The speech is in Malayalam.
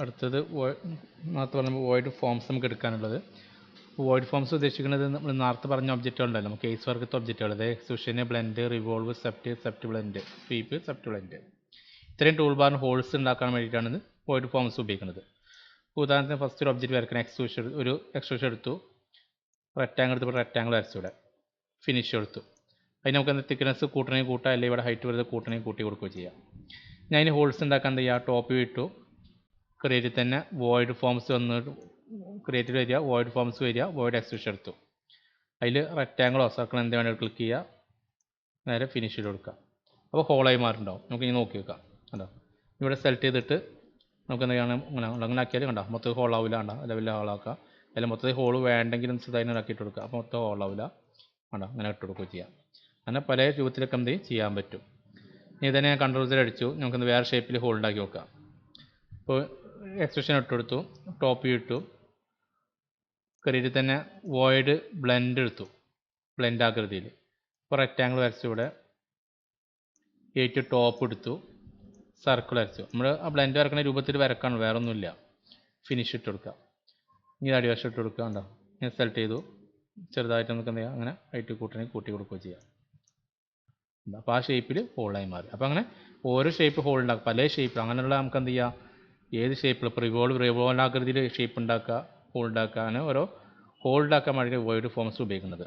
അടുത്തത് നേരത്തെ പറഞ്ഞ വോയിഡ് ഫോംസ് നമുക്ക് എടുക്കാനുള്ളത്. വോയിഡ് ഫോംസ് ഉദ്ദേശിക്കുന്നത് നമ്മൾ നേരത്തെ പറഞ്ഞ ഒബ്ജക്റ്റുകളുണ്ടല്ലോ നമുക്ക് കേസ് വർക്കത്തെ ഒബ്ജക്റ്റുകൾ അതായത് എക്സ്ക്യൂഷന് blend revolve swept swept blend sweep swept blend ഇത്രയും ടൂൾ ബാറിന് ഹോൾസ് ഉണ്ടാക്കാൻ വേണ്ടിയിട്ടാണ് വോയിഡ് ഫോംസ് ഉപയോഗിക്കുന്നത്. ഉദാഹരണത്തിന് ഫസ്റ്റ് ഒരു ഒബ്ജക്റ്റ് വരയ്ക്കണം. എക്സ്ക്യൂഷൻ ഒരു എക്സ്ക്യൂഷൻ എടുത്തു. റെക്റ്റാങ്കിൾ എടുത്തപ്പോൾ റെക്റ്റാങ്കിൾ വരച്ചു ഇവിടെ. ഫിനിഷ് എടുത്തു. അതിന് നമുക്ക് എന്താ തിക്നെസ് കൂട്ടണമെങ്കിൽ കൂട്ടാം അല്ലെങ്കിൽ ഇവിടെ ഹൈറ്റ് വരുന്നത് കൂട്ടണമെങ്കിൽ കൂട്ടി കൊടുക്കുകയോ ചെയ്യാം. ഞാൻ അതിന് ഹോൾസ് ഉണ്ടാക്കാൻ എന്ത് ചെയ്യുക ടോപ്പ് വിട്ടു ക്രിയേറ്റിൽ തന്നെ വോയിഡ് ഫോംസ് വന്ന് ക്രിയേറ്റ് വരിക വോയിഡ് ഫോംസ് വരിക വോയിഡ് എക്സ്പ്രഷൻ എടുത്തു. അതിൽ റെക്റ്റാങ്കിളോ സർക്കിൾ എന്ത് വേണമെങ്കിൽ ക്ലിക്ക് ചെയ്യുക. നേരെ ഫിനിഷ് ചെയ്ത് കൊടുക്കുക. അപ്പോൾ ഹോളായി മാറുണ്ടാവും നമുക്ക് ഇനി നോക്കി വെക്കാം. കണ്ടോ? ഇവിടെ സെലക്ട് ചെയ്തിട്ട് നമുക്ക് എന്താണ് ഇങ്ങനെ അങ്ങനെ ആക്കിയാൽ കണ്ടോ? മൊത്തം ഹോളാവില്ല കണ്ടോ? ലെവലിൽ ഹോളാക്കുക അതിൽ മൊത്തത്തിൽ ഹോൾ വേണ്ടെങ്കിലും അതിനെ ആക്കിയിട്ട് കൊടുക്കുക. അപ്പോൾ മൊത്തം ഹോളാവില്ല കണ്ടോ? അങ്ങനെ ഇട്ട് കൊടുക്കുകയും ചെയ്യാം. അങ്ങനെ പല രൂപത്തിലൊക്കെ എന്ത് ചെയ്യാൻ പറ്റും. ഇനി തന്നെ കൺട്രോൾ അടിച്ചു. നമുക്കൊന്ന് വേറെ ഷേപ്പിൽ ഹോൾ ഉണ്ടാക്കി നോക്കാം ഇപ്പോൾ എക്സ്പ്രഷൻ ഇട്ട് കൊടുത്തു ടോപ്പ് ഇട്ടു. കറിയിൽ തന്നെ വോയിഡ് ബ്ലെൻഡ് എടുത്തു ബ്ലെൻഡ് ആകൃതിയിൽ. ഇപ്പോൾ റെക്റ്റാങ്കിൾ വരച്ചു ഇവിടെ. എയ്റ്റ് ടോപ്പ് എടുത്തു സർക്കിൾ വരച്ചു. നമ്മൾ ആ ബ്ലെൻഡ് വരക്കുന്ന രൂപത്തിൽ വരക്കാണ് വേറെ ഒന്നുമില്ല ഫിനിഷ് ഇട്ട് കൊടുക്കുക. ഇനി അടിവശം ഇട്ട് കൊടുക്കുക ഉണ്ടോ ഞാൻ സെലക്ട് ചെയ്തു. ചെറുതായിട്ട് നമുക്ക് എന്താ അങ്ങനെ ഹൈറ്റ് കൂട്ടണമെങ്കിൽ കൂട്ടി കൊടുക്കുകയോ ചെയ്യാം. അപ്പോൾ ആ ഷേപ്പിൽ ഹോളായി മാറി. അപ്പോൾ അങ്ങനെ ഓരോ ഷേപ്പ് ഹോൾ ഉണ്ടാക്കുക പല ഷേപ്പ് അങ്ങനെയുള്ള നമുക്ക് എന്ത് ചെയ്യാം? ഏത് ഷേപ്പിൽ ഇപ്പോൾ റിവോൾവ് റിവോൾവ് ആകൃതിയിൽ ഷേപ്പ് ഉണ്ടാക്കുക ഹോൾ അങ്ങനെ ഓരോ ഹോൾ ഉണ്ടാക്കാൻ വേണ്ടി വോയിഡ് ഫോംസ് ഉപയോഗിക്കുന്നത്.